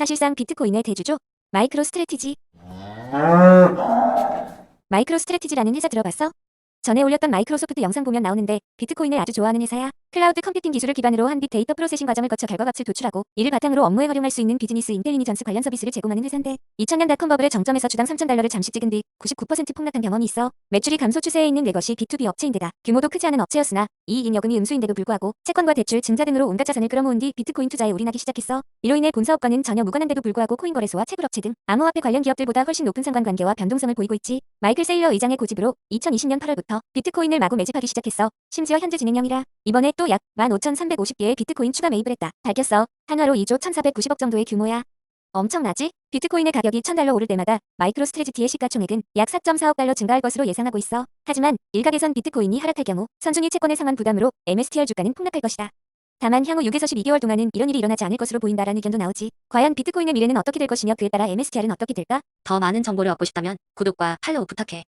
사실상 비트코인의 대주주 마이크로 스트레티지. 마이크로 스트레티지라는 회사 들어봤어? 전에 올렸던 마이크로소프트 영상 보면 나오는데 비트코인을 아주 좋아하는 회사야. 클라우드 컴퓨팅 기술을 기반으로 한 빅데이터 프로세싱 과정을 거쳐 결과값을 도출하고 이를 바탕으로 업무에 활용할 수 있는 비즈니스 인텔리니전스 관련 서비스를 제공하는 회사인데 2000년 닷컴 버블의 정점에서 주당 3,000달러를 잠시 찍은 뒤 99% 폭락한 경험이 있어 매출이 감소 추세에 있는 내 것이 B2B 업체인데다 규모도 크지 않은 업체였으나 이익인 여금이 음수인데도 불구하고 채권과 대출, 증자 등으로 온갖 자산을 끌어모은 뒤 비트코인 투자에 올인하기 시작했어. 이로 인해 본 사업과는 전혀 무관한데도 불구하고 코인 거래소와 채굴업체 등 암호화폐 관련 기업들보다 훨씬 높은 상관관계와 변동성을 보이고 있지. 마이클 세일러 의장의 고집으로 2020년 8월부터 비트코인을 마구 매집하기 시작했어. 심지어 현재 진행형이라 이번에 또 약 15,350개의 비트코인 추가 매입을 했다. 밝혔어. 한화로 2조 1,490억 정도의 규모야. 엄청나지? 비트코인의 가격이 1000달러 오를 때마다 마이크로 스트레지티의 시가총액은 약 4.4억 달러 증가할 것으로 예상하고 있어. 하지만 일각에선 비트코인이 하락할 경우 선순위 채권의 상환 부담으로 MSTR 주가는 폭락할 것이다. 다만 향후 6에서 12개월 동안은 이런 일이 일어나지 않을 것으로 보인다라는 의견도 나오지. 과연 비트코인의 미래는 어떻게 될 것이며 그에 따라 MSTR은 어떻게 될까? 더 많은 정보를 얻고 싶다면 구독과 팔로우 부탁해.